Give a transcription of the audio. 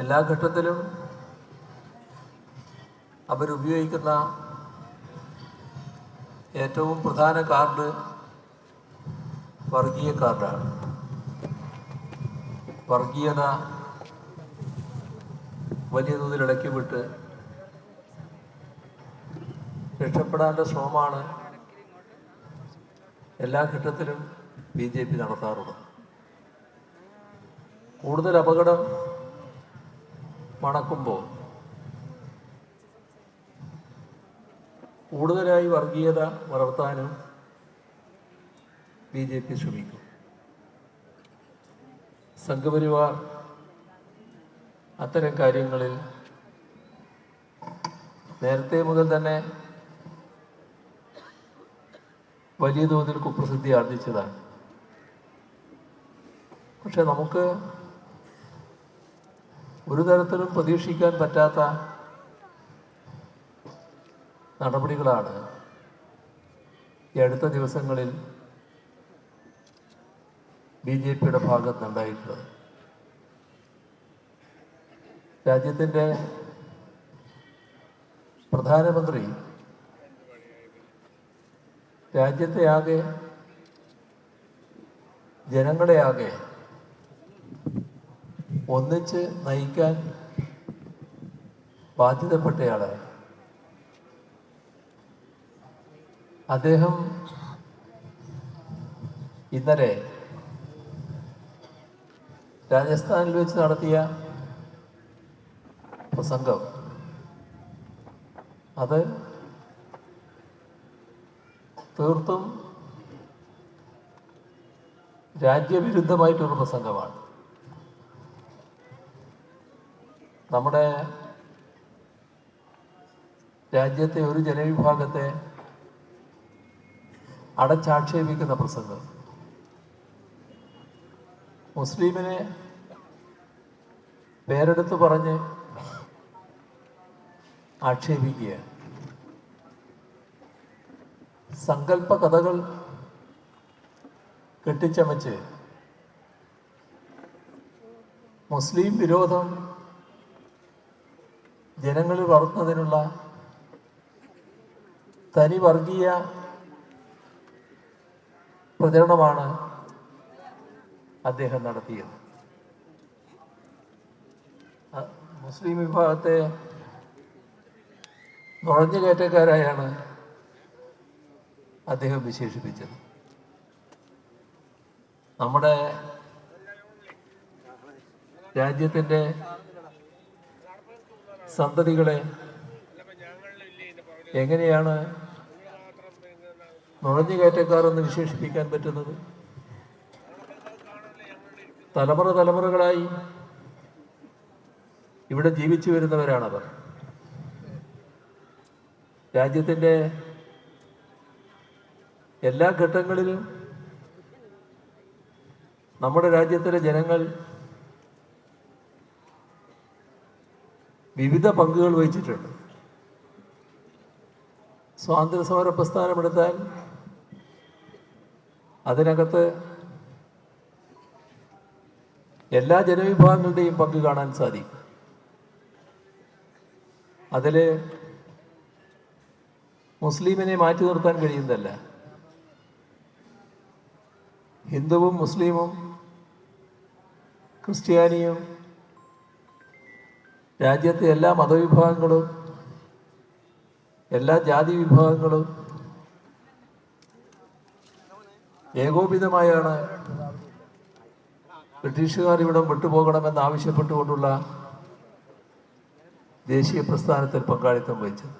എല്ലാ ഘട്ടത്തിലും അവരുപയോഗിക്കുന്ന ഏറ്റവും പ്രധാന കാർഡ് വർഗീയ കാർഡാണ്. വർഗീയത വലിയ തോതിൽ ഇടയ്ക്ക് വിട്ട് രക്ഷപ്പെടാനുള്ള ശ്രമമാണ് എല്ലാ ഘട്ടത്തിലും ബി ജെ പി നടത്താറുള്ളത്. കൂടുതൽ അപകടം മണക്കുമ്പോൾ കൂടുതലായി വർഗീയത വളർത്താനും ബി ജെ പി ശ്രമിക്കും. സംഘപരിവാർ അത്തരം കാര്യങ്ങളിൽ നേരത്തെ മുതൽ തന്നെ വലിയ തോതിൽ കുപ്രസിദ്ധി ആർജിച്ചതാണ്. പക്ഷെ നമുക്ക് ഒരു തരത്തിലും പ്രതീക്ഷിക്കാൻ പറ്റാത്ത നടപടികളാണ് ഈ അടുത്ത ദിവസങ്ങളിൽ ബി ജെ പിയുടെ ഭാഗത്തുനിന്നുണ്ടായിട്ടുള്ളത്. രാജ്യത്തിന്റെ പ്രധാനമന്ത്രി രാജ്യത്തെ ആകെ ജനങ്ങളെ ആകെ ഒന്നിച്ച് നയിക്കാൻ ബാധ്യതപ്പെട്ടയാൾ. അദ്ദേഹം ഇന്നലെ രാജസ്ഥാനിൽ വെച്ച് നടത്തിയ പ്രസംഗം. അത് തീർത്തും രാജ്യവിരുദ്ധമായിട്ടൊരു പ്രസംഗമാണ്. നമ്മുടെ രാജ്യത്തെ ഒരു ജനവിഭാഗത്തെ അടച്ചാക്ഷേപിക്കുന്ന പ്രസംഗം. മുസ്ലിമിനെ പേരെടുത്ത് പറഞ്ഞ് ആക്ഷേപിക്കുക. സങ്കല്പ കഥകൾ കെട്ടിച്ചമച്ച് മുസ്ലിം വിരോധം ജനങ്ങളിൽ വളർത്തുന്നതിനുള്ള തനി വർഗീയ പ്രചരണമാണ് അദ്ദേഹം നടത്തിയത്. മുസ്ലിം വിഭാഗത്തെ നുഴഞ്ഞു കയറ്റക്കാരായാണ് അദ്ദേഹം വിശേഷിപ്പിച്ചത്. നമ്മുടെ രാജ്യത്തിന്റെ സന്തതികളെ എങ്ങനെയാണ് നുഴഞ്ഞുകയറ്റക്കാർ എന്ന് വിശേഷിപ്പിക്കാൻ പറ്റുന്നത്? തലമുറ തലമുറകളായി ഇവിടെ ജീവിച്ചു വരുന്നവരാണവർ. രാജ്യത്തിന്റെ എല്ലാ ഘട്ടങ്ങളിലും നമ്മുടെ രാജ്യത്തിലെ ജനങ്ങൾ വിവിധ പങ്കുകൾ വഹിച്ചിട്ടുണ്ട്. സ്വാതന്ത്ര്യ സമര പ്രസ്ഥാനമെടുത്താൽ അതിനകത്ത് എല്ലാ ജനവിഭാഗങ്ങളുടെയും പങ്ക് കാണാൻ സാധിക്കും. അതിൽ മുസ്ലിമിനെ മാറ്റി നിർത്താൻ കഴിയുന്നതല്ല. ഹിന്ദുവും മുസ്ലിമും ക്രിസ്ത്യാനിയും രാജ്യത്തെ എല്ലാ മതവിഭാഗങ്ങളും എല്ലാ ജാതി വിഭാഗങ്ങളും ഏകോപിതമായാണ് ബ്രിട്ടീഷുകാർ ഇവിടം വിട്ടുപോകണമെന്ന് ആവശ്യപ്പെട്ടുകൊണ്ടുള്ള ദേശീയ പ്രസ്ഥാനത്തിൽ പങ്കാളിത്തം വഹിച്ചത്.